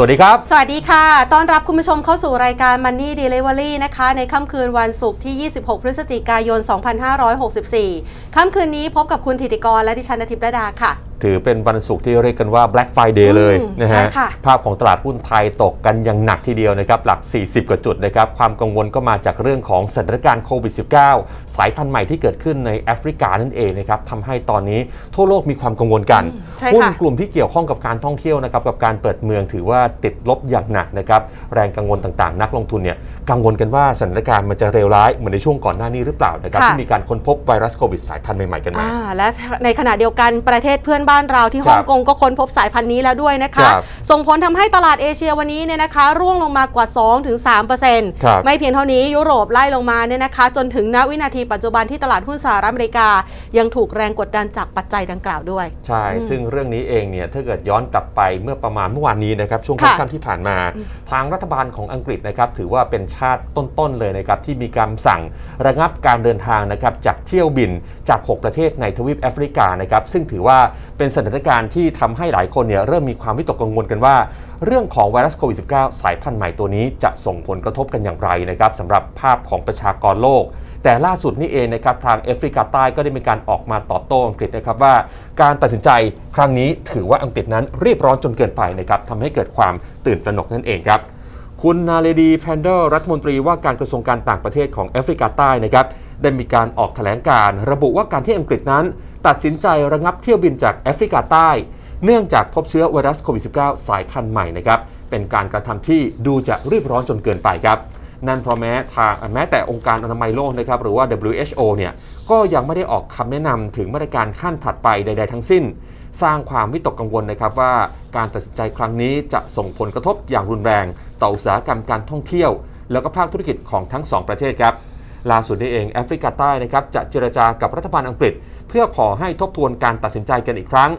สวัสดีครับ สวัสดีค่ะ ต้อนรับคุณผู้ชมเข้าสู่รายการ Money Delivery นะคะ ในค่ำคืนวันศุกร์ที่ 26 พฤศจิกายน 2564 ค่ำคืนนี้พบกับคุณธิติกรและดิฉันอาทิตย์ระดาค่ะ ถือเป็นวันศุกร์ที่เรียกกันว่า Black Friday เลยอืมนะใช่ฮะค่ะภาพของตลาดหุ้นไทยตกกันอย่างหนักทีเดียวนะครับ หลัก 40 กว่าจุดนะครับ ความกังวลก็มาจากเรื่องของสถานการณ์โควิด -19 สายพันธุ์ใหม่ที่เกิดขึ้นในแอฟริกานั่นเองนะครับทำให้ตอนนี้ทั่วโลกมีความกังวลกันอืมใช่หุ้นค่ะกลุ่มที่เกี่ยวข้องกับการท่องเที่ยวนะครับกับการเปิดเมืองถือว่าติดลบอย่างหนักนะครับแรงกังวลต่างๆ นักลงทุนเนี่ยกังวลกันว่าสถานการณ์มันจะเลวร้ายเหมือนในช่วงก่อนหน้านี้หรือเปล่านะครับค่ะที่มีการค้นพบไวรัสโควิดสายพันธุ์ใหม่ๆกันมาอ่าและในขณะเดียวกันประเทศเพื่อนบ้านเราที่ครับฮ่องกงก็ค้นพบสายพันธุ์นี้แล้วด้วยนะคะครับส่งผลทำให้ตลาดเอเชียวันนี้เนี่ยนะคะ ร่วงลงมากว่า 2-3%ครับไม่เพียงเท่านี้ยุโรปไล่ลงมาเนี่ยนะคะ จนถึงณวินาทีปัจจุบันที่ตลาดหุ้นสหรัฐอเมริกา ยังถูกแรงกดดันจากปัจจัยดังกล่าวด้วย ใช่อืมซึ่งเรื่องนี้เองเนี่ยถ้าเกิดย้อนกลับไปเมื่อประมาณเมื่อวานนี้นะครับช่วงค่ะค่ำๆที่ผ่านมา ทางรัฐบาลของอังกฤษนะครับถือว่าเป็นชาติต้นๆเลยนะครับที่มีการสั่งระงับการเดินทางนะครับจากเที่ยวบินจาก 6 ประเทศในทวีปแอฟริกานะครับซึ่งถือว่าเป็นสถานการณ์ที่ทำให้หลายคนเนี่ยเริ่มมีความวิตกกังวลกันว่า เรื่องของไวรัสโควิด -19 สายพันธุ์ใหม่ตัวนี้จะส่งผลกระทบกันอย่างไรนะครับสำหรับภาพของประชากรโลก แต่ล่าสุดนี่เองนะครับทางแอฟริกาใต้ก็ได้มีการออกมาตอบโต้อังกฤษนะครับว่า การตัดสินใจครั้งนี้ถือว่าอังกฤษนั้นรีบร้อนจนเกินไปนะครับทำให้เกิดความตื่นตระหนกนั่นเองครับคุณนาเลดีแพนเดอร์รัฐมนตรีว่าการกระทรวงการต่างประเทศของแอฟริกาใต้นะครับได้มีการออกแถลงการ ระบุว่าการที่อังกฤษนั้น ตัดสินใจระงับเที่ยวบินจากแอฟริกาใต้ เนื่องจากพบเชื้อไวรัสโควิด -19 สายพันธุ์ใหม่นะครับเป็นการกระทำที่ดูจะรีบร้อนจนเกินไปครับนั่นเพราะแม้ทางแม้แต่องค์การอนามัยโลกนะครับหรือว่า WHO เนี่ยก็ยังไม่ได้ออกคำแนะนำถึงมาตรการขั้นถัดไปใด ๆ ทั้งสิ้น สร้างความวิตกกังวลนะครับว่าการตัดสินใจครั้งนี้จะส่งผลกระทบอย่างรุนแรง ต่ออุตสาหกรรมการท่องเที่ยว แล้วก็ภาคธุรกิจของทั้งสองประเทศครับล่าสุดนี้เองแอฟริกาใต้นะครับจะเจรจากับรัฐบาลอังกฤษ เพื่อขอให้ทบทวนการตัดสินใจกันอีกครั้ง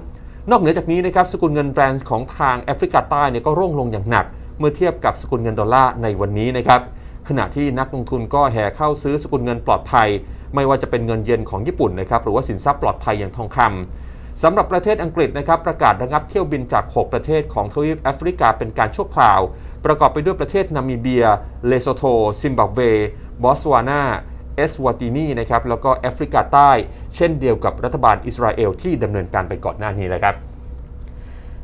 นอกเหนือจากนี้นะครับสกุลเงินแบรนด์ของทางแอฟริกาใต้เนี่ยก็ร่วงลงอย่างหนัก เมื่อเทียบกับสกุลเงินดอลลาร์ในวันนี้นะครับขณะที่นักลงทุนก็แห่เข้าซื้อสกุลเงินปลอดภัย ไม่ว่าจะเป็นเงินเยนของญี่ปุ่นนะครับหรือว่าสินทรัพย์ปลอดภัยอย่างทองคำสำหรับประเทศอังกฤษนะครับประกาศระงับเที่ยวบินจาก 6 ประเทศของทวีปแอฟริกาเป็นการชั่วคราว ประกอบไปด้วยประเทศนามิเบีย เลโซโตซิมบับเว บอตสวานา เอสวาตินีนะครับแล้วก็แอฟริกาใต้ เช่นเดียวกับรัฐบาลอิสราเอลที่ดำเนินการไปก่อนหน้านี้นะครับ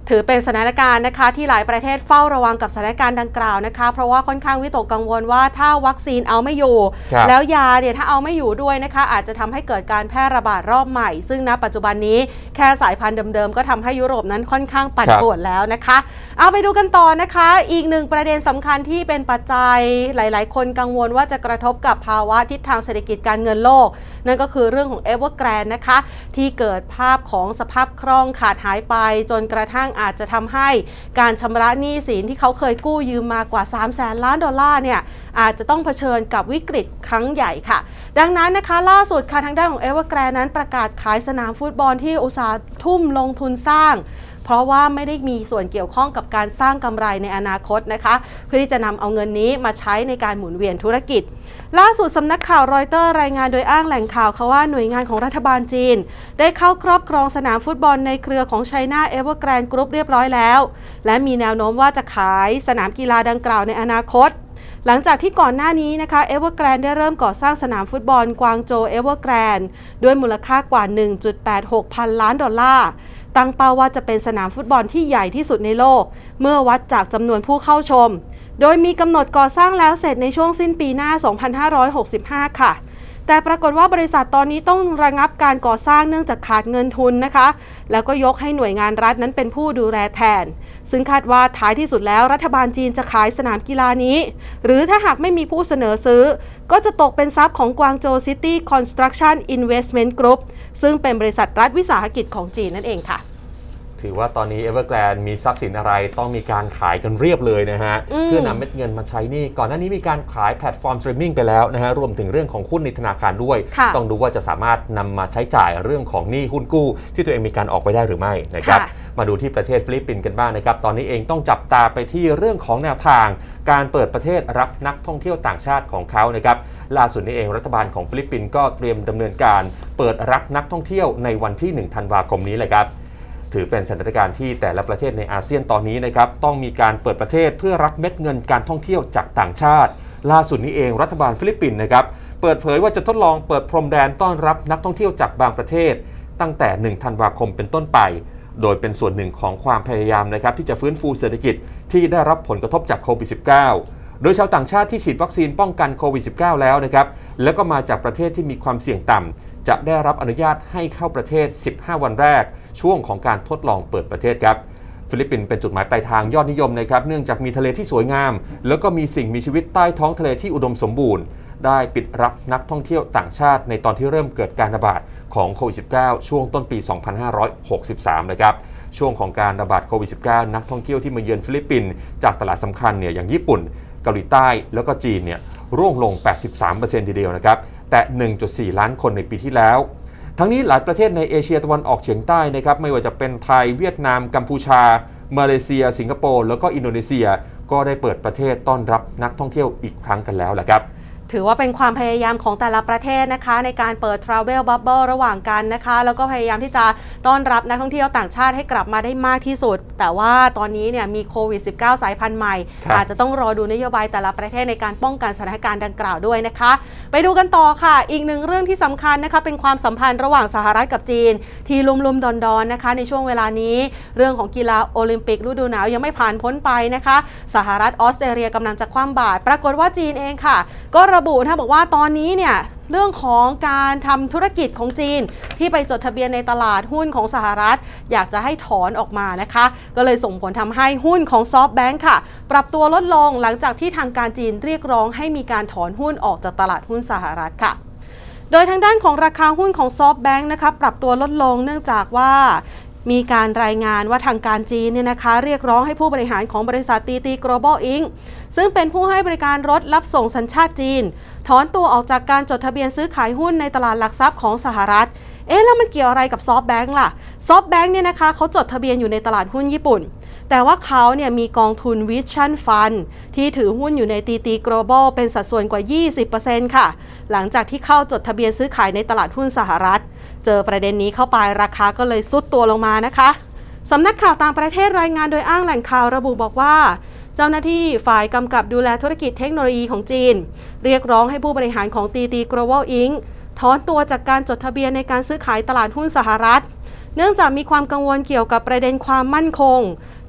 ถือเป็นสถานการณ์นะคะที่หลายประเทศเฝ้าระวังกับสถานการณ์ดังกล่าวนะคะ เพราะว่าค่อนข้างวิตกกังวลว่าถ้าวัคซีนเอาไม่อยู่ ครับแล้วยาเนี่ยถ้าเอาไม่อยู่ด้วยนะคะ อาจจะทำให้เกิดการแพร่ระบาดรอบใหม่ ซึ่งณปัจจุบันนี้แค่สายพันธุ์เดิมๆ ก็ทำให้ยุโรปนั้นค่อนข้างปั่นครับ ป่วนแล้วนะคะ เอาไปดูกันต่อนะคะ อีกหนึ่งประเด็นสำคัญที่เป็นปัจจัยหลาย ๆ คนกังวลว่าจะกระทบกับภาวะทิศทางเศรษฐกิจการเงินโลก นั่นก็คือเรื่องของ e v e r g r a n d นะคะ ที่เกิดภาพของสภาพคล่องขาดหายไปจนกระทั่งอาจจะทำให้การชำระหนี้สินที่เขาเคยกู้ยืมมากว่า 3 0 0แสนล้านดอลลาร์เนี่ยอาจจะต้องเผชิญกับวิกฤตครั้งใหญ่ค่ะ ดังนั้นนะคะล่าสุดค่ะทางด้านของเอเวอร์แกรนั้นประกาศขายสนามฟุตบอลที่อุตสาห์ทุ่มลงทุนสร้าง เพราะว่าไม่ได้มีส่วนเกี่ยวข้องกับการสร้างกำไรในอนาคตนะคะ เพื่อที่จะนำเอาเงินนี้มาใช้ในการหมุนเวียนธุรกิจ ล่าสุดสำนักข่าวรอยเตอร์รายงานโดยอ้างแหล่งข่าวเขาว่าหน่วยงานของรัฐบาลจีน ได้เข้าครอบครองสนามฟุตบอลในเครือของ China Evergrande Group เรียบร้อยแล้ว และมีแนวโน้มว่าจะขายสนามกีฬาดังกล่าวในอนาคตหลังจากที่ก่อนหน้านี้นะคะเอเวอร์แกรนได้เริ่มก่อสร้างสนามฟุตบอลกวางโจเอเวอร์แกรนด้วยมูลค่ากว่า 1.86 พันล้านดอลลาร์ ตั้งเป้าว่าจะเป็นสนามฟุตบอลที่ใหญ่ที่สุดในโลก เมื่อวัดจากจำนวนผู้เข้าชม โดยมีกำหนดก่อสร้างแล้วเสร็จในช่วงสิ้นปีหน้า 2565 ค่ะ แต่ปรากฏว่าบริษัทตอนนี้ต้องระงับการก่อสร้างเนื่องจากขาดเงินทุนนะคะ แล้วก็ยกให้หน่วยงานรัฐนั้นเป็นผู้ดูแลแทน ซึ่งคาดว่าท้ายที่สุดแล้วรัฐบาลจีนจะขายสนามกีฬานี้ หรือถ้าหากไม่มีผู้เสนอซื้อ ก็จะตกเป็นทรัพย์ของกวางโจซิตี้คอนสตรักชั่นอินเวสเมนต์กรุ๊ปซึ่งเป็นบริษัทรัฐวิสาหกิจของจีนนั่นเองค่ะ ถือว่าตอนนี้ Evergrande มีทรัพย์สินอะไรต้องมีการขายกันเรียบเลยนะฮะ อืม เพื่อนำเม็ดเงินมาใช้หนี่ ก่อนหน้านี้มีการขายแพลตฟอร์มสตรีมมิ่งไปแล้วนะฮะ รวมถึงเรื่องของหุ้นในธนาคารด้วย ค่ะต้องดูว่าจะสามารถนำมาใช้จ่ายเรื่องของหนี้หุ้นกู้ ที่ตัวเองมีการออกไปได้หรือไม่นะครับ ค่ะ มาดูที่ประเทศฟิลิปปินส์กันบ้างนะครับ ตอนนี้เองต้องจับตาไปที่เรื่องของแนวทาง การเปิดประเทศรับนักท่องเที่ยวต่างชาติของเขานะครับ ล่าสุดนี้เองรัฐบาลของฟิลิปปินส์ก็เตรียมดำเนินการ เปิดรับนักท่องเที่ยวในวันที่ 1 ธันวาคมนี้เลยครับ ถือเป็นสถานการณ์ที่แต่ละประเทศในอาเซียนตอนนี้นะครับต้องมีการเปิดประเทศเพื่อรับเม็ดเงินการท่องเที่ยวจากต่างชาติ ล่าสุดนี้เองรัฐบาลฟิลิปปินส์นะครับเปิดเผยว่าจะทดลองเปิดพรมแดนต้อนรับนักท่องเที่ยวจากบางประเทศ ตั้งแต่ 1 ธันวาคมเป็นต้นไป โดยเป็นส่วนหนึ่งของความพยายามนะครับที่จะฟื้นฟูเศรษฐกิจที่ได้รับผลกระทบจากโควิด -19 โดยชาวต่างชาติที่ฉีดวัคซีนป้องกันโควิด -19 แล้วนะครับแล้วก็มาจากประเทศที่มีความเสี่ยงต่ำ จะได้รับอนุญาตให้เข้าประเทศ 15 วันแรก ช่วงของการทดลองเปิดประเทศครับฟิลิปปินส์เป็นจุดหมายปลายทางยอดนิยมนะครับเนื่องจากมีทะเลที่สวยงาม แล้วก็มีสิ่งมีชีวิตใต้ท้องทะเลที่อุดมสมบูรณ์ ได้ปิดรับนักท่องเที่ยวต่างชาติในตอนที่เริ่มเกิดการระบาดของโควิด -19 ช่วงต้นปี 2563 นะครับ ช่วงของการระบาดโควิด -19 นักท่องเที่ยวที่มาเยือนฟิลิปปินส์จากตลาดสำคัญเนี่ยอย่างญี่ปุ่น เกาหลีใต้แล้วก็จีนเนี่ยร่วงลง 83%ทีเดียวนะครับ แต่ 1.4 ล้านคนในปีที่แล้ว ทั้งนี้หลายประเทศในเอเชียตะวันออกเฉียงใต้นะครับไม่ว่าจะเป็นไทยเวียดนาม กัมพูชา มาเลเซีย สิงคโปร์แล้วก็อินโดนีเซีย ก็ได้เปิดประเทศต้อนรับนักท่องเที่ยวอีกครั้งกันแล้วแหละครับ ถือว่าเป็นความพยายามของแต่ละประเทศนะคะ ในการเปิด Travel Bubble ระหว่างกันนะคะ แล้วก็พยายามที่จะต้อนรับนักท่องเที่ยวต่างชาติให้กลับมาได้มากที่สุด แต่ว่าตอนนี้เนี่ยมีโควิด -19 สายพันธุ์ใหม่ครับอาจจะต้องรอดูนโยบายแต่ละประเทศในการป้องกันสถานการณ์ดังกล่าวด้วยนะคะ ไปดูกันต่อค่ะ อีกหนึ่งเรื่องที่สำคัญนะคะเป็นความสัมพันธ์ระหว่างสหรัฐกับจีน ที่ลุมๆดอนๆนะคะ ในช่วงเวลานี้ เรื่องของกีฬาโอลิมปิกฤดูหนาวยังไม่ผ่านพ้นไปนะคะ สหรัฐออสเตรเลียกำลังจะคว่ำบาตรปรากฏว่าจีนเองค่ะ ก็ระบุนะบอกว่าตอนนี้เนี่ยเรื่องของการทำธุรกิจของจีน ที่ไปจดทะเบียนในตลาดหุ้นของสหรัฐ อยากจะให้ถอนออกมานะคะ ก็เลยส่งผลทำให้หุ้นของซอฟต์แบงค์ค่ะ ปรับตัวลดลงหลังจากที่ทางการจีนเรียกร้องให้มีการถอนหุ้นออกจากตลาดหุ้นสหรัฐค่ะโดยทางด้านของราคาหุ้นของซอฟต์แบงค์นะคะปรับตัวลดลงเนื่องจากว่า มีการรายงานว่าทางการจีนเนี่ยนะคะเรียกร้องให้ผู้บริหารของบริษัทตีตี global inc ซึ่งเป็นผู้ให้บริการรถรับส่งสัญชาติจีน ถอนตัวออกจากการจดทะเบียนซื้อขายหุ้นในตลาดหลักทรัพย์ของสหรัฐ เอ๊ะแล้วมันเกี่ยวอะไรกับซอฟแบงค์ล่ะซอฟแบงค์เนี่ยนะคะเขาจดทะเบียนอยู่ในตลาดหุ้นญี่ปุ่น แต่ว่าเขาเนี่ยมีกองทุน Vision Fund ที่ถือหุ้นอยู่ใน TT Global เป็นสัดส่วนกว่า 20%ค่ะ หลังจากที่เข้าจดทะเบียนซื้อขายในตลาดหุ้นสหรัฐ เจอประเด็นนี้เข้าไปราคาก็เลยซุดตัวลงมานะคะสำนักข่าวต่างประเทศรายงานโดยอ้างแหล่งข่าวระบุบอกว่า เจ้าหน้าที่ฝ่ายกำกับดูแลธุรกิจเทคโนโลยีของจีน เรียกร้องให้ผู้บริหารของ TT Global Inc. ถอนตัวจากการจดทะเบียนในการซื้อขายตลาดหุ้นสหรัฐ เนื่องจากมีความกังวลเกี่ยวกับประเด็นความมั่นคง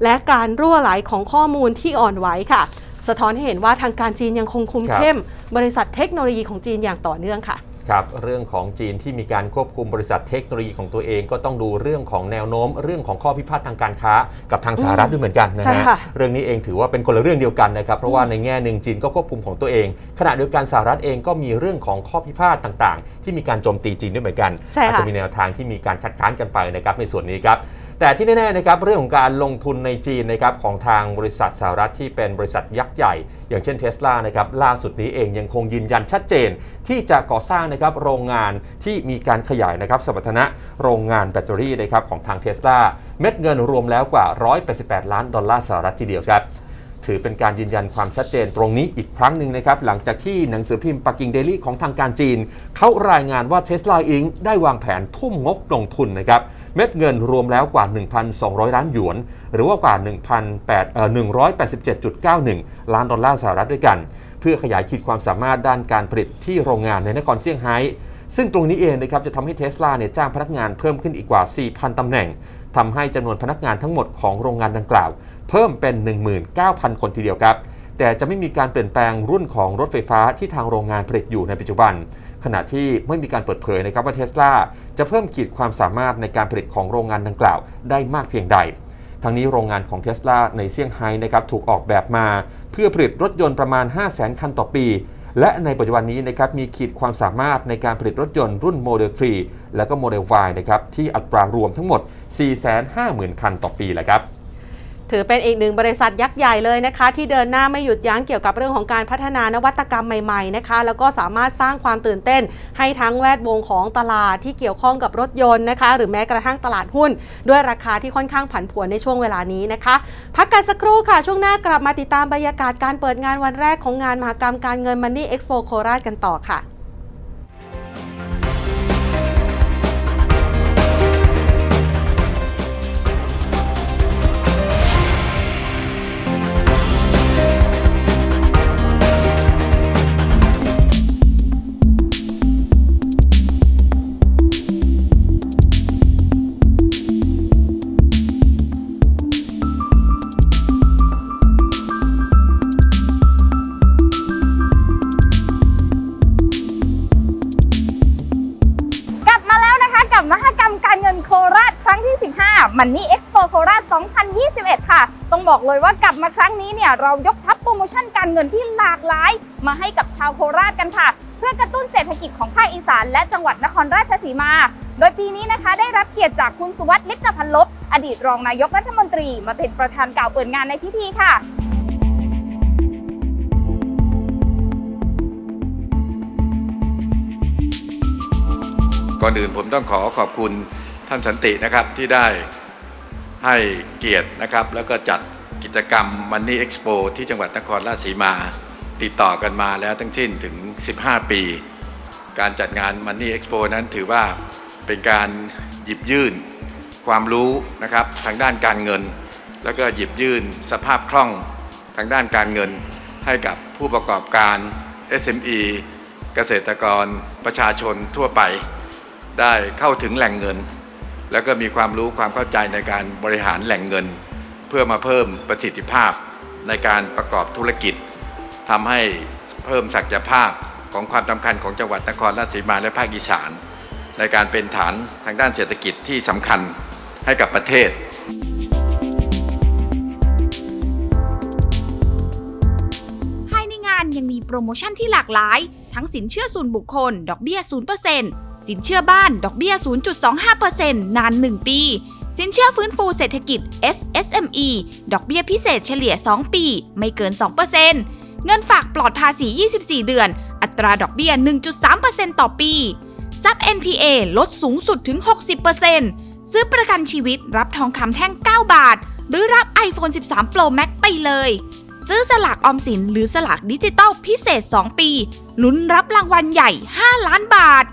และการรั่วไหลของข้อมูลที่อ่อนไหวค่ะ สะท้อนให้เห็นว่าทางการจีนยังคงคุมครับเข้ม บริษัทเทคโนโลยีของจีนอย่างต่อเนื่องค่ะ ครับเรื่องของจีนที่มีการควบคุมบริษัทเทคโนโลยีของตัวเองก็ต้องดูเรื่องของแนวโน้ม เรื่องของข้อพิพาททางการค้ากับทางสหรัฐด้วยเหมือนกันนะใช่ฮะค่ะ เรื่องนี้เองถือว่าเป็นคนละเรื่องเดียวกันนะครับเพราะว่าในแง่หนึ่งจีนก็ควบคุมของตัวเอง ขณะเดียวกันสหรัฐเองก็มีเรื่องของข้อพิพาทต่างๆ ที่มีการโจมตีจีนด้วยเหมือนกัน ใช่ค่ะอาจจะมีแนวทางที่มีการคัดค้านกันไปนะครับในส่วนนี้ครับ แต่ที่แน่ๆนะครับเรื่องของการลงทุนในจีนนะครับของทางบริษัทสหรัฐที่เป็นบริษัทยักษ์ใหญ่ อย่างเช่นเทสลานะครับล่าสุดนี้เองยังคงยืนยันชัดเจน ที่จะก่อสร้างนะครับโรงงานที่มีการขยายนะครับสมรรถนะโรงงานแบตเตอรี่นะครับของทางเทสลาเม็ดเงินรวมแล้วกว่า 188 ล้านดอลลาร์สหรัฐทีเดียวครับถือเป็นการยืนยันความชัดเจนตรงนี้อีกครั้งหนึ่งนะครับ หลังจากที่หนังสือพิมพ์ปักกิ่งเดลี่ของทางการจีน เขารายงานว่า Tesla Inc. ได้วางแผนทุ่มงบลงทุนนะครับ เม็ดเงินรวมแล้วกว่า 1,200 ล้านหยวน หรือว่ากว่า1,8 187.91 ล้านดอลลาร์สหรัฐด้วยกัน เพื่อขยายขีดความสามารถด้านการผลิตที่โรงงานในนครเซี่ยงไฮ้ซึ่งตรงนี้เองนะครับจะทำให้เทสลาเนี่ยจ้างพนักงานเพิ่มขึ้นอีกกว่า 4,000 ตำแหน่งทำให้จำนวนพนักงานทั้งหมดของโรงงานดังกล่าว เพิ่มเป็น 19,000 คนทีเดียวครับ แต่จะไม่มีการเปลี่ยนแปลงรุ่นของรถไฟฟ้าที่ทางโรงงานผลิตอยู่ในปัจจุบัน ขณะที่ไม่มีการเปิดเผยนะครับว่าเทสลาจะเพิ่มขีดความสามารถในการผลิตของโรงงานดังกล่าวได้มากเพียงใด ทั้งนี้โรงงานของเทสลาในเซี่ยงไฮ้นะครับถูกออกแบบมา เพื่อผลิตรถยนต์ประมาณ 5 0 0 0 0 0คันต่อปี และในปัจจุบันนี้นะครับมีขีดความสามารถในการผลิตรถยนต์รุ่น Model 3 และก็ Model Y นะครับที่อัตรารวมทั้งหมด 450,000 คันต่อปีแหละครับ ถือเป็นอีกหนึ่งบริษัทยักษ์ใหญ่เลยนะคะ ที่เดินหน้าไม่หยุดยั้งเกี่ยวกับเรื่องของการพัฒนานวัตกรรมใหม่ๆนะคะ แล้วก็สามารถสร้างความตื่นเต้น ให้ทั้งแวดวงของตลาดที่เกี่ยวข้องกับรถยนต์นะคะ หรือแม้กระทั่งตลาดหุ้น ด้วยราคาที่ค่อนข้างผันผวนในช่วงเวลานี้นะคะ พักกันสักครู่ค่ะ ช่วงหน้ากลับมาติดตามบรรยากาศการเปิดงานวันแรกของงานมหกรรมการเงิน Money Expo โคราชกันต่อค่ะ บอกเลยว่ากลับมาครั้งนี้เนี่ยเรายกทัพโปรโมชั่นการเงินที่หลากหลาย มาให้กับชาวโคราชกันค่ะ เพื่อกระตุ้นเศรษฐกิจของภาคอีสานและจังหวัดนครราชสีมา โดยปีนี้นะคะได้รับเกียรติจากคุณสุวัสดิ์ลิปตพันลบอดีตรองนายกรัฐมนตรี มาเป็นประธานกล่าวเปิดงานในพิธีค่ะก่อนอื่นผมต้องขอขอบคุณท่านสันตินะครับที่ได้ให้เกียรตินะครับแล้วก็จัด กิจกรรม Money Expo ที่จังหวัดนครราชสีมา ติดต่อกันมาแล้วทั้งสิ้นถึง 15 ปี การจัดงาน Money Expo นั้นถือว่าเป็นการหยิบยื่นความรู้นะครับทางด้านการเงิน แล้วก็หยิบยื่นสภาพคล่องทางด้านการเงิน ให้กับผู้ประกอบการ SME เกษตรกรประชาชนทั่วไป ได้เข้าถึงแหล่งเงิน แล้วก็มีความรู้ความเข้าใจในการบริหารแหล่งเงิน เพื่อมาเพิ่มประสิทธิภาพในการประกอบธุรกิจทำให้เพิ่มศักยภาพของความสำคัญของจังหวัดนครราชสีมาและภาคอีสาน ในการเป็นฐานทางด้านเศรษฐกิจที่สำคัญให้กับประเทศภายในงานยังมีโปรโมชั่นที่หลากหลาย ทั้งสินเชื่อส่วนบุคคล ดอกเบี้ย 0%สินเชื่อบ้าน ดอกเบี้ย 0.25%นาน 1 ปี สินเชื่อฟื้นฟูเศรษฐกิจ SSME ดอกเบี้ยพิเศษเฉลี่ย 2 ปี ไม่เกิน 2%เงินฝากปลอดภาษี 24 เดือน อัตราดอกเบี้ย 1.3%ต่อปี ซับ NPA ลดสูงสุดถึง 60%ซื้อประกันชีวิตรับทองคำแท่ง 9 บาท หรือรับ iPhone 13 Pro Max ไปเลย ซื้อสลากออมสินหรือสลากดิจิตอลพิเศษ 2 ปี ลุ้นรับรางวัลใหญ่ 5 ล้านบาท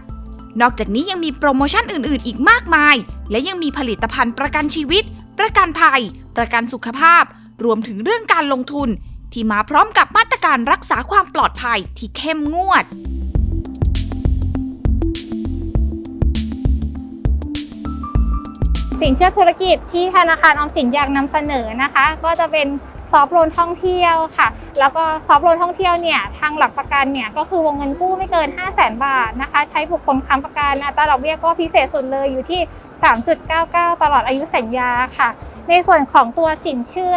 นอกจากนี้ยังมีโปรโมชั่นอื่นๆ อีกมากมาย และยังมีผลิตภัณฑ์ประกันชีวิต ประกันภัย ประกันสุขภาพ รวมถึงเรื่องการลงทุน ที่มาพร้อมกับมาตรการรักษาความปลอดภัยที่เข้มงวดสินเชื่อธุรกิจที่ธนาคารออมสินอยากนำเสนอนะคะ ก็จะเป็น ซอฟโลนท่องเที่ยวค่ะ แล้วก็ซอฟโลนท่องเที่ยวเนี่ยทางหลักประกันเนี่ยก็คือวงเงินกู้ไม่เกิน 5 0 0 0 0นบาทนะคะ ใช้บุคคลค้ำประกันอัตราดอกเบี้ยก็พิเศษสุดเลยอยู่ที่ 3.99 ตลอดอายุสัญญาค่ะ ในส่วนของตัวสินเชื่อ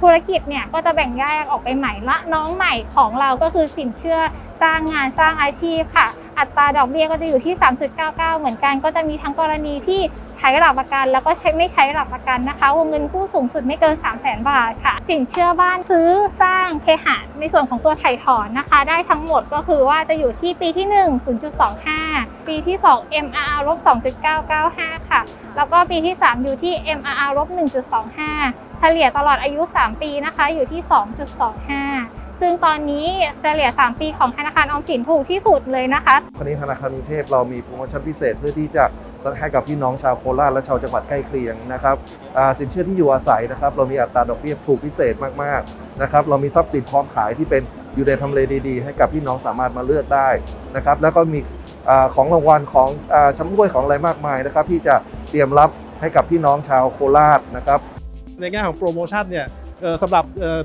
ธุรกิจเนี่ยก็จะแบ่งแยกออกไปใหม่ละน้องใหม่ของเราก็คือสินเชื่อ สร้างงานสร้างอาชีพค่ะ อัตราดอกเบี้ยก็จะอยู่ที่ 3.99 เหมือนกัน ก็จะมีทั้งกรณีที่ใช้หลักประกัน แล้วก็ใช้ไม่ใช้หลักประกันนะคะวงเงินกู้สูงสุดไม่เกิน 3 0 0 0 0 0 บาทค่ะ สินเชื่อบ้านซื้อสร้างเคหะในส่วนของตัวไถ่ถอนนะคะ ได้ทั้งหมดก็คือว่าจะอยู่ที่ปีที่ 1 0.25 ปีที่ 2 MRR ลบ2.995 ค่ะ แล้วก็ปีที่ 3 อยู่ที่ MRR ลบ1.25 เฉลี่ยตลอดอายุ 3 ปีนะคะอยู่ที่ 2.25 ซึ่งตอนนี้เฉลี่ย 3 ปีของธนาคารออมสินถูกที่สุดเลยนะคะวันนี้ธนาคารกรุงเทพเรามีโปรโมชั่นพิเศษเพื่อที่จะให้กับพี่น้องชาวโคราชและชาวจังหวัดใกล้เคียงนะครับอ่าสินเชื่อที่อยู่อาศัยนะครับ เรามีอัตราดอกเบี้ยถูกพิเศษมากๆนะครับเรามีทรัพย์สินพร้อมขายที่เป็นอยู่ในทำเลดีๆ ให้กับพี่น้องสามารถมาเลือกได้นะครับแล้วก็มีอาของรางวัลของอาชำร่วยของอะไรมากมายนะครับที่จะเตรียมรับให้กับพี่น้องชาวโคราชนะครับในแง่ของโปรโมชั่นเนี่ยเอ่อ สำหรับ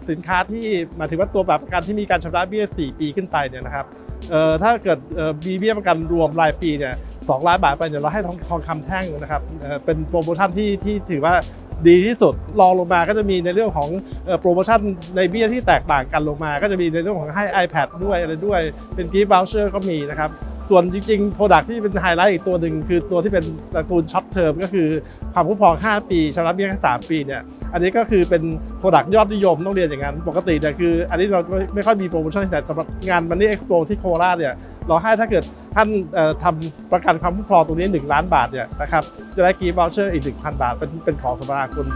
สินค้าที่หมายถึงว่าตัวแบบประกันที่มีการชำระเบี้ย 4 ปีขึ้นไปเนี่ยนะครับถ้าเกิดเอ่อมีเบี้ยประกันรวมรายปีเนี่ยสองล้านบาทไปเนี่ยเราให้ทองทองคำแท่งนะครับเเป็นโปรโมชั่นที่ที่ถือว่าดีที่สุดรองลงมาก็จะมีในเรื่องของโปรโมชั่นในเบี้ยที่แตกต่างกันลงมา ก็จะมีในเรื่องของให้ iPad ด้วยอะไรด้วยเป็น gift voucher ก็มีนะครับส่วนจริงๆ Product ที่เป็นไฮไลท์อีกตัวหนึ่งคือตัวที่เป็นตระกูลช็อตเทอมก็คือความคุ้มครอง 5 ปีชำระเบี้ยแค่3ปีเนี่ย อันนี้ก็คือเป็น Product ยอดนิยมต้องเรียนอย่างนั้น ปกติเนี่ยคือ อันนี้เราไม่ไมค่อยมีโปรโมชั่นที่ไหนสำหรับงาน Money Expo ที่โคราชเนี่ยเราให้ถ้าเกิดท่านเอ่อทำประกันความคุ้มครองตรงนี้ 1 ล้านบาทเนี่ยนะครับจะได้กีฟ voucher อีก 1,000 บาท เป็นเป็นของสมนาคุณ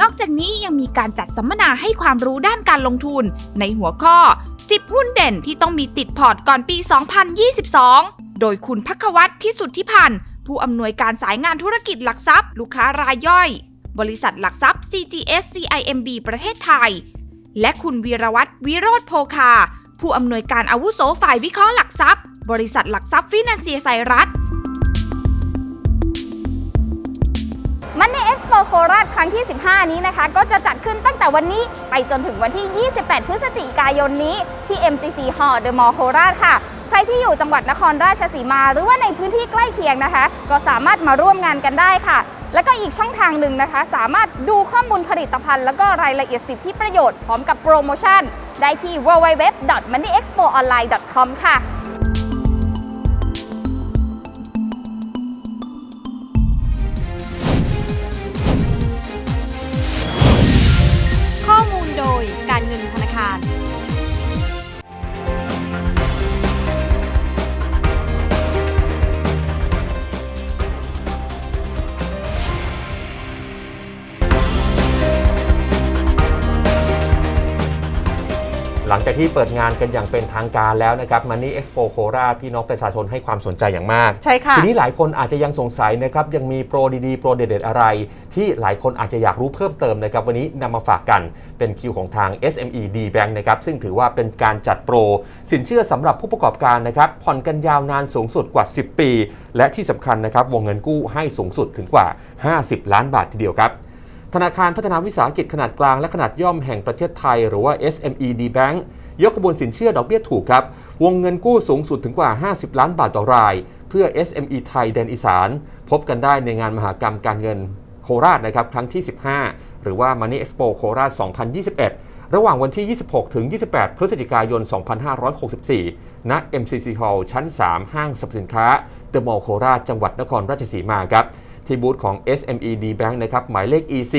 นอกจากนี้ยังมีการจัดสัมมนาให้ความรู้ด้านการลงทุน ในหัวข้อ 10 หุ้นเด่นที่ต้องมีติดพอร์ตก่อนปี 2022 โดยคุณพักวัตรพิสุทธิพันธ์ ผู้อำนวยการสายงานธุรกิจหลักทรัพย์ ลูกค้ารายย่อย บริษัทหลักทรัพย์ CGS CIMB ประเทศไทย และคุณวีรวัตรวิโรธโพคา ผู้อำนวยการอาวุโสฝ่ายวิเคราะห์หลักทรัพย์ บริษัทหลักทรัพย์ฟินันเซียไซรัส Money Expo โคราชครั้งที่ 15 นี้นะคะ ก็จะจัดขึ้นตั้งแต่วันนี้ ไปจนถึงวันที่ 28 พฤศจิกายนนี้ที่ MCC Hall The Mall โคราชค่ะ ใครที่อยู่จังหวัดนครราชสีมา หรือว่าในพื้นที่ใกล้เคียงนะคะ ก็สามารถมาร่วมงานกันได้ค่ะ แล้วก็อีกช่องทางหนึ่งนะคะ สามารถดูข้อมูลผลิตภัณฑ์ แล้วก็รายละเอียดสิทธิประโยชน์พร้อมกับโปรโมชั่น ได้ที่ www.moneyexpoonline.com ค่ะ จากที่เปิดงานกันอย่างเป็นทางการแล้วนะครับ Money Expo โคราชพี่น้องประชาชนให้ความสนใจอย่างมาก ใช่ค่ะ ทีนี้หลายคนอาจจะยังสงสัยนะครับยังมีโปรดีๆ โปรเด็ดๆอะไร ที่หลายคนอาจจะอยากรู้เพิ่มเติมนะครับวันนี้นำมาฝากกันเป็นคิวของทาง SME D Bank นะครับซึ่งถือว่าเป็นการจัดโปร สินเชื่อสำหรับผู้ประกอบการนะครับผ่อนกันยาวนานสูงสุดกว่า 10 ปี และที่สำคัญนะครับวงเงินกู้ให้สูงสุดถึงกว่า 50 ล้านบาททีเดียวครับ ธนาคารพัฒนาวิสาหกิจขนาดกลางและขนาดย่อมแห่งประเทศไทย หรือว่า SME D Bank ยกกระบวนสินเชื่อดอกเบี้ยถูกครับ วงเงินกู้สูงสุดถึงกว่า 50 ล้านบาทต่อราย เพื่อ SME ไทยแดนอีสาน พบกันได้ในงานมหกรรมการเงินโคราชนะครับครั้งที่ 15 หรือว่า Money Expo โคราช 2021 ระหว่างวันที่ 26 ถึง 28 พฤศจิกายน 2564 ณ MCC Hall ชั้น 3 ห้างสรรพสินค้า The Mall โคราชจังหวัดนครราชสีมาครับ ที่บูธของ SME D Bank นะครับหมายเลข E4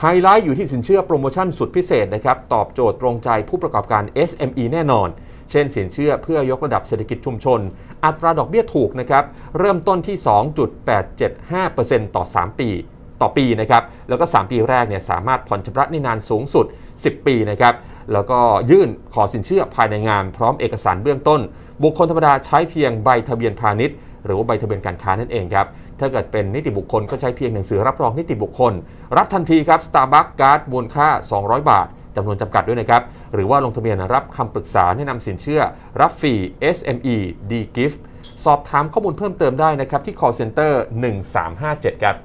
ไฮไลท์อยู่ที่สินเชื่อโปรโมชั่นสุดพิเศษนะครับตอบโจทย์ตรงใจผู้ประกอบการ SME แน่นอน เช่นสินเชื่อเพื่อยกระดับเศรษฐกิจชุมชน อัตราดอกเบี้ยถูกนะครับเริ่มต้นที่ 2.875%ต่อ 3 ปีต่อปีนะครับ แล้วก็ 3 ปีแรกเนี่ยสามารถผ่อนชำระในนานสูงสุด 10 ปีนะครับ แล้วก็ยื่นขอสินเชื่อภายในงาน พร้อมเอกสารเบื้องต้น บุคคลธรรมดาใช้เพียงใบทะเบียนพาณิชย์ หรือว่าใบทะเบียนการค้านั่นเองครับ ถ้าเกิดเป็นนิติบุคคลก็ใช้เพียงหนังสือรับรองนิติบุคคล รับทันทีครับ Starbucks Card มูลค่า 200 บาทจำนวนจำกัดด้วยนะครับ หรือว่าลงทะเบียนรับคำปรึกษาแนะนำสินเชื่อ รับฟรี SME D Gift สอบถามข้อมูลเพิ่มเติมได้นะครับที่ call center 1357 ครับ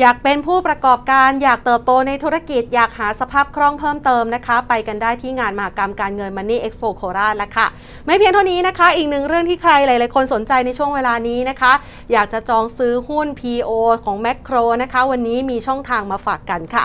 อยากเป็นผู้ประกอบการอยากเติบโตในธุรกิจ อยากหาสภาพคล่องเพิ่มเติมนะคะ ไปกันได้ที่งานมหกรรมการเงิน Money Expo โคราชแล้วค่ะ ไม่เพียงเท่านี้นะคะ อีกหนึ่งเรื่องที่ใครหลาย ๆ คนสนใจในช่วงเวลานี้นะคะ อยากจะจองซื้อหุ้น PO ของแมคโครนะคะ วันนี้มีช่องทางมาฝากกันค่ะ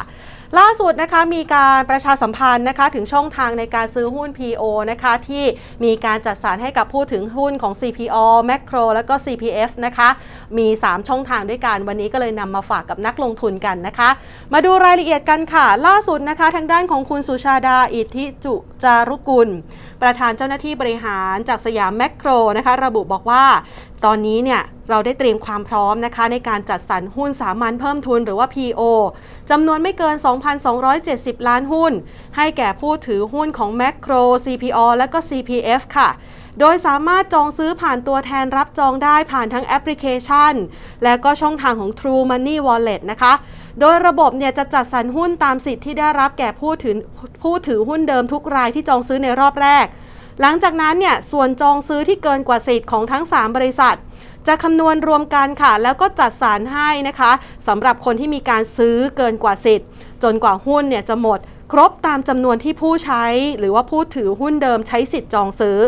ล่าสุดนะคะมีการประชาสัมพันธ์นะคะถึงช่องทางในการซื้อหุ้น PO นะคะที่มีการจัดสรรให้กับผู้ถือหุ้นของ CPO Macro แล้วก็ CPF นะคะมี 3 ช่องทางด้วยกันวันนี้ก็เลยนำมาฝากกับนักลงทุนกันนะคะ มาดูรายละเอียดกันค่ะ ล่าสุดนะคะทางด้านของคุณสุชาดาอิทธิจุจารุกุล ประธานเจ้าหน้าที่บริหารจากสยามแมคโครนะคะระบุบอกว่า ตอนนี้เนี่ยเราได้เตรียมความพร้อมนะคะในการจัดสรรหุ้นสามัญเพิ่มทุนหรือว่า PO จำนวนไม่เกิน 2,270 ล้านหุ้น ให้แก่ผู้ถือหุ้นของแมคโคร CPO และก็ CPF ค่ะ โดยสามารถจองซื้อผ่านตัวแทนรับจองได้ผ่านทั้งแอปพลิเคชัน และก็ช่องทางของ True Money Wallet นะคะ โดยระบบเนี่ยจะจัดสรรหุ้นตามสิทธิ์ที่ได้รับแก่ผู้ถือผู้ถือหุ้นเดิมทุกรายที่จองซื้อในรอบแรก หลังจากนั้นเนี่ยส่วนจองซื้อที่เกินกว่าสิทธิ์ของทั้ง 3 บริษัท จะคำนวณรวมกันค่ะ แล้วก็จัดสรรให้นะคะสำหรับคนที่มีการซื้อเกินกว่าสิทธิ์ จนกว่าหุ้นเนี่ยจะหมด ครบตามจำนวนที่ผู้ใช้ หรือว่าผู้ถือหุ้นเดิมใช้สิทธิ์จองซื้อ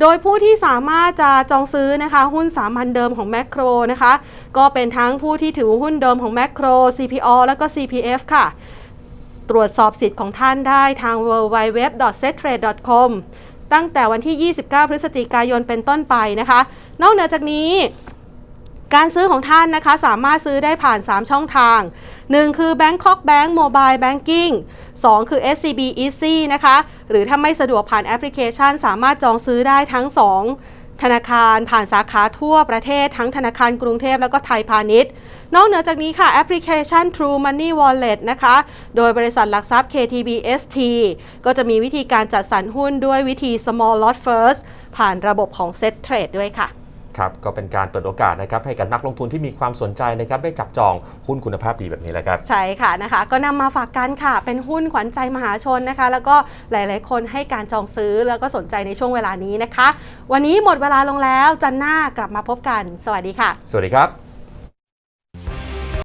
โดยผู้ที่สามารถจะจองซื้อนะคะ หุ้นสามัญเดิมของแมคโครนะคะ ก็เป็นทั้งผู้ที่ถือหุ้นเดิมของแมคโคร CPO แล้วก็ CPF ค่ะ ตรวจสอบสิทธิ์ของท่านได้ทาง www.settrade.com ตั้งแต่วันที่ 29 พฤศจิกายนเป็นต้นไปนะคะ นอกเหนือจากนี้การซื้อของท่านนะคะสามารถซื้อได้ผ่าน 3 ช่องทาง 1 คือ Bangkok Bank Mobile Banking 2 คือ SCB Easy นะคะ หรือถ้าไม่สะดวกผ่านแอปพลิเคชัน สามารถจองซื้อได้ทั้ง 2 ธนาคารผ่านสาขาทั่วประเทศทั้งธนาคารกรุงเทพแล้วก็ไทยพาณิชย์ นอกเหนือจากนี้ค่ะแอปพลิเคชัน True Money Wallet นะคะ โดยบริษัทหลักทรัพย์ KTBST ก็จะมีวิธีการจัดสรรหุ้นด้วยวิธี Small Lot First ผ่านระบบของ Set Trade ด้วยค่ะ ครับก็เป็นการเปิดโอกาสนะครับให้กับนักลงทุนที่มีความสนใจนะครับได้จับจองหุ้นคุณภาพดีแบบนี้แหละครับใช่ค่ะนะคะก็นำมาฝากกันค่ะ เป็นหุ้นขวัญใจมหาชนนะคะ แล้วก็หลายๆ คนให้การจองซื้อแล้วก็สนใจในช่วงเวลานี้นะคะ วันนี้หมดเวลาลงแล้วจันทร์หน้ากลับมาพบกัน สวัสดีค่ะ สวัสดีครับ